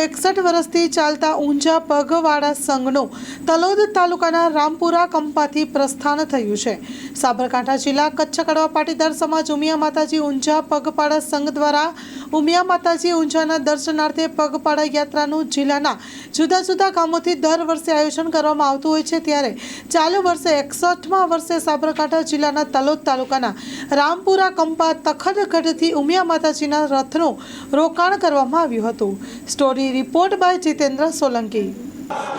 એકસઠ વર્ષથી ચાલતા ઊંઝા પગવાળા સંઘનું તલોદ તાલુકાના રામપુરા કંપાથી પ્રસ્થાન થયું છે. સાબરકાંઠા જિલ્લા કચ્છ કડવા પાટીદાર સમાજ ઉમિયા માતાજી ઊંઝા પગપાળા સંઘ દ્વારા ઉમિયા માતાજી ઊંઝાના દર્શનાર્થે પગપાળા યાત્રાનું જિલ્લાના જુદા જુદા ગામોથી દર વર્ષે આયોજન કરવામાં આવતું હોય છે ત્યારે ચાલુ વર્ષે એકસઠમાં વર્ષે સાબરકાંઠા જિલ્લાના તલોદ તાલુકાના રામપુરા કંપા તખતગઢથી ઉમિયા માતાજીના રથનું રોકાણ કરવામાં આવ્યું હતું. Story report by Jitendra Solanki.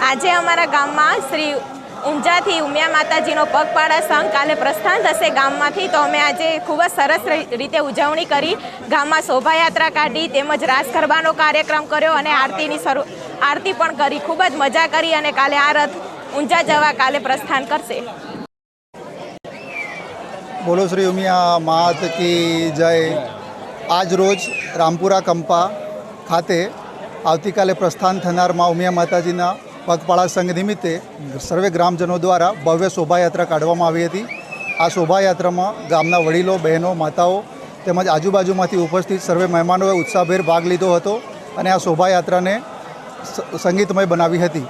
આજે અમારા ગામમાં શ્રી ઊંઝાથી ઉમિયા માતાજીનો પગપાળા સંઘ કાલે પ્રસ્થાન થશે ગામમાંથી. તો અમે આજે ખૂબ જ સરસ રીતે ઉજવણી કરી. ગામમાં શોભાયાત્રા કાઢી, તેમજ રાસ ગરબાનો કાર્યક્રમ કર્યો અને આરતીની શરૂ, આરતી પણ કરી. ખૂબ જ મજા કરી અને કાલે આ રથ ઊંઝા જવા કાલે પ્રસ્થાન કરશે. બોલો શ્રી ઉમિયા માત કી જય. આજ રોજ રામપુરા કંપા ખાતે આવતીકાલે પ્રસ્થાન થનાર મા ઉમિયા માતાજીના પગપાળા સંઘ નિમિત્તે સર્વે ગ્રામજનો દ્વારા ભવ્ય શોભાયાત્રા કાઢવામાં આવી હતી. આ શોભાયાત્રામાં ગામના વડીલો, બહેનો, માતાઓ તેમજ આજુબાજુમાંથી ઉપસ્થિત સર્વે મહેમાનોએ ઉત્સાહભેર ભાગ લીધો હતો અને આ શોભાયાત્રાને સંગીતમય બનાવી હતી.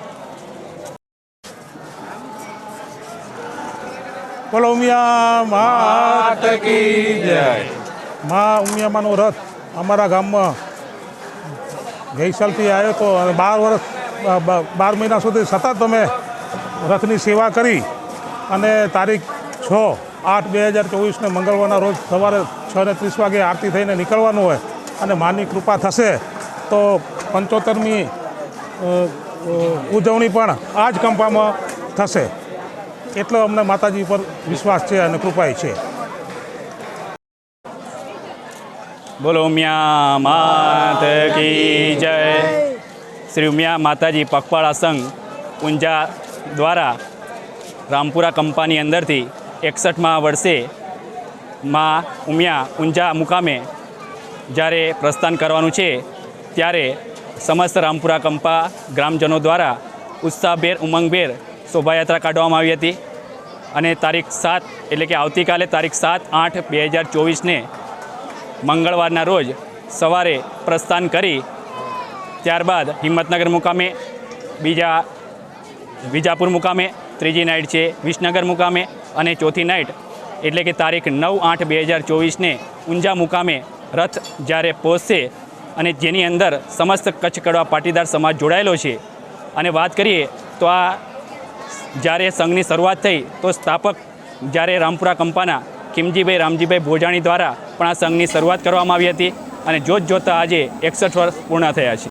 બોલો ઉમિયા માત કી રથ અમારા ગામમાં ગઈ સાલથી આવ્યો હતો અને બાર વર્ષ બાર મહિના સુધી સતત અમે રથની સેવા કરી અને તારીખ છ આઠ બે હજાર ચોવીસને મંગળવારના રોજ સવારે છ ને ત્રીસ વાગે આરતી થઈને નીકળવાનું હોય અને માની કૃપા થશે, તો પંચોતેરમી ઉજવણી પણ આ જ કંપામાં થશે. એટલો અમને માતાજી પર વિશ્વાસ છે અને કૃપાય છે. બોલો, મ્યા માત કી જય. શ્રી ઉમિયા માતાજી પગપાળા સંઘ ઊંઝા દ્વારા રામપુરા કંપાની અંદરથી એકસઠમાં વર્ષે માં ઉમિયા ઊંઝા મુકામે જ્યારે પ્રસ્થાન કરવાનું છે, ત્યારે સમસ્ત રામપુરા કંપા ગ્રામજનો દ્વારા ઉત્સાહભેર, ઉમંગભેર શોભાયાત્રા કાઢવામાં આવી હતી અને તારીખ સાત એટલે કે આવતીકાલે તારીખ સાત આઠ બે હજાર ચોવીસને મંગળવારના રોજ સવારે પ્રસ્થાન કરી ત્યારબાદ હિંમતનગર મુકામે બીજા વિજાપુર મુકામે ત્રીજી નાઇટ છે વિસનગર મુકામે અને ચોથી નાઇટ. એટલે કે તારીખ નવ આઠ બે હજાર ચોવીસને ઊંઝા મુકામે રથ જ્યારે પહોંચશે અને જેની અંદર સમસ્ત કચ્છ કડવા પાટીદાર સમાજ જોડાયેલો છે. અને વાત કરીએ તો આ જ્યારે સંઘની શરૂઆત થઈ તો સ્થાપક જ્યારે રામપુરા કંપાના કિમજીભાઈ રામજીભાઈ ભોજાણી દ્વારા પણ આ સંઘની શરૂઆત કરવામાં આવી હતી અને જોત જોતા આજે એકસઠ વર્ષ પૂર્ણ થયા છે.